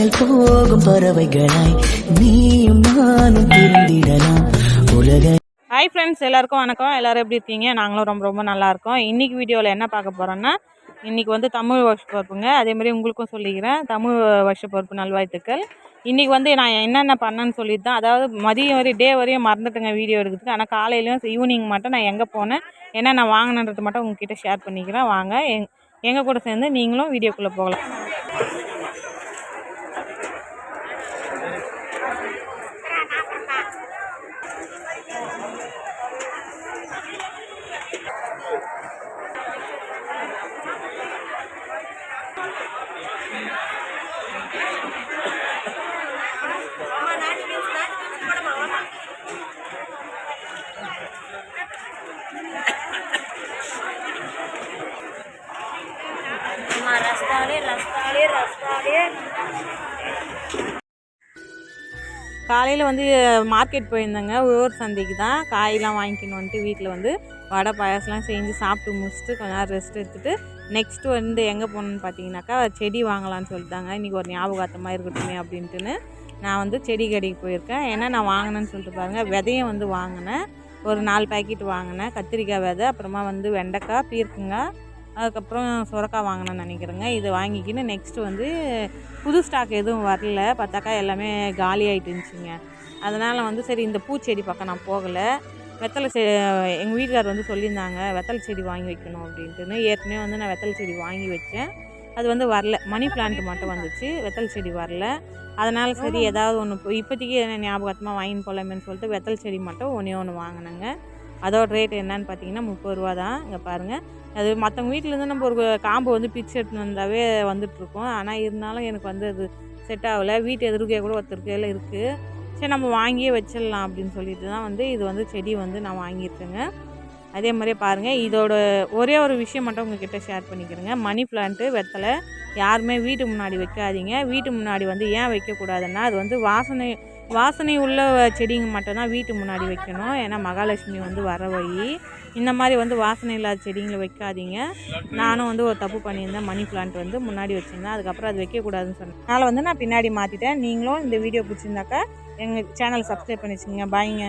வானில் போகும் பறவைகளாய் நீயும் நானும் திருந்திடலாம் உலக ஹாய் ஃப்ரெண்ட்ஸ் எல்லாருக்கும் வணக்கம். எல்லாரும் எப்படி இருக்கீங்க? நாங்களும் ரொம்ப ரொம்ப நல்லா இருக்கோம். இன்றைக்கி வீடியோவில் என்ன பார்க்க போகிறோன்னா இன்றைக்கி வந்து தமிழ் வருஷ பொறுப்புங்க அதேமாதிரி உங்களுக்கும் சொல்லிக்கிறேன். தமிழ் வருஷ பொறுப்பு நல்வாழ்த்துக்கள். இன்றைக்கி வந்து நான் என்னென்ன பண்ணேன்னு சொல்லிட்டு தான் அதாவது மதியம் வரையும் டே வரையும் மறந்துட்டுங்க வீடியோ எடுக்கிறதுக்கு. ஆனால் காலையிலையும் ஈவினிங் மட்டும் நான் எங்கே போனேன் என்ன நான் வாங்கினன்றது மட்டும் உங்ககிட்ட ஷேர் பண்ணிக்கிறேன். வாங்க எங் எங்கள் கூட சேர்ந்து நீங்களும் வீடியோக்குள்ளே போகலாம். காலையில் வந்து மார்க்கெட் போயிருந்தேங்க. ஊர் சந்தைக்கு தான். காயெல்லாம் வாங்கிக்கணும் வந்துட்டு வீட்டில் வந்து வடை பாயாசம்லாம் செஞ்சு சாப்பிட்டு முடிச்சுட்டு கொஞ்ச நேரம் ரெஸ்ட் எடுத்துட்டு நெக்ஸ்ட்டு வந்து எங்கே போகணுன்னு பார்த்தீங்கன்னாக்கா செடி வாங்கலாம்னு சொல்லிட்டாங்க. இன்றைக்கி ஒரு ஞாபகார்த்தமாக இருக்கட்டுமே அப்படின்ட்டுன்னு நான் வந்து செடி கடைக்கு போயிருக்கேன். ஏன்னா நான் வாங்கினேன்னு சொல்லிட்டு பாருங்கள் விதையும் வந்து வாங்கினேன். ஒரு நாலு பேக்கெட் வாங்கினேன். கத்திரிக்காய் விதை அப்புறமா வந்து வெண்டைக்காய் பீர்க்கங்காய் அதுக்கப்புறம் சுரக்கா வாங்கினேன்னு நினைக்கிறேங்க. இது வாங்கிக்கின்னு நெக்ஸ்ட்டு வந்து புது ஸ்டாக் எதுவும் வரல. பார்த்தாக்கா எல்லாமே காலி ஆகிட்டு இருந்துச்சுங்க. அதனால் வந்து சரி இந்த பூச்செடி பக்கம் நான் போகலை. வெத்தலை செ எங்கள் வீட்டுக்கார் வந்து சொல்லியிருந்தாங்க வெத்தலை செடி வாங்கி வைக்கணும் அப்படின்ட்டுன்னு. ஏற்கனவே வந்து நான் வெத்தலை செடி வாங்கி வச்சேன். அது வந்து வரல. மணி பிளான்ட் மட்டும் வந்துச்சு. வெத்தலை செடி வரல. அதனால் சரி ஏதாவது ஒன்று இப்போ இப்போதைக்கு என்ன ஞாபகமாக வாங்கின்னு போகலாமேன்னு சொல்லிட்டு வெத்தல் செடி மட்டும் ஒன்றே ஒன்று வாங்கினேங்க. அதோட ரேட் என்னன்னு பார்த்தீங்கன்னா முப்பது ரூபா தான். இங்கே பாருங்கள் அது மற்றவங்க வீட்டிலேருந்து நம்ம ஒரு காம்பு வந்து பிச்சு எடுத்துன்னு வந்தாவே வந்துட்டுருக்கோம். ஆனால் இருந்தாலும் எனக்கு வந்து அது செட் ஆகலை. வீட்டு எதிர்க்கையாக கூட ஒருத்தருக்கையில் இருக்குது சரி நம்ம வாங்கியே வச்சிடலாம் அப்படின்னு சொல்லிட்டு தான் வந்து இது வந்து செடி வந்து நான் வாங்கியிருக்கேங்க. அதே மாதிரியே பாருங்கள் இதோட ஒரே ஒரு விஷயம் மட்டும் உங்ககிட்ட ஷேர் பண்ணிக்கிறேங்க. மணி பிளான்ட்டு வெத்தலை யாருமே வீட்டு முன்னாடி வைக்காதீங்க. வீட்டு முன்னாடி வந்து ஏன் வைக்கக்கூடாதுன்னா அது வந்து வாசனை வாசனை உள்ள செடிங்க மட்டும்தான் வீட்டு முன்னாடி வைக்கணும். ஏன்னா மகாலட்சுமி வந்து வர வழி. இந்த மாதிரி வந்து வாசனை இல்லாத செடிங்களை வைக்காதீங்க. நானும் வந்து ஒரு தப்பு பண்ணியிருந்தேன். மணி பிளான்ட் வந்து முன்னாடி வச்சுருந்தேன். அதுக்கப்புறம் அது வைக்கக்கூடாதுன்னு சொன்னேன். அதனால் வந்து நான் பின்னாடி மாற்றிட்டேன் நீங்களும் இந்த வீடியோ பிடிச்சிருந்தாக்கா எங்கள் சேனல் சப்ஸ்கிரைப் பண்ணி வச்சுக்கோங்க பாய்ங்க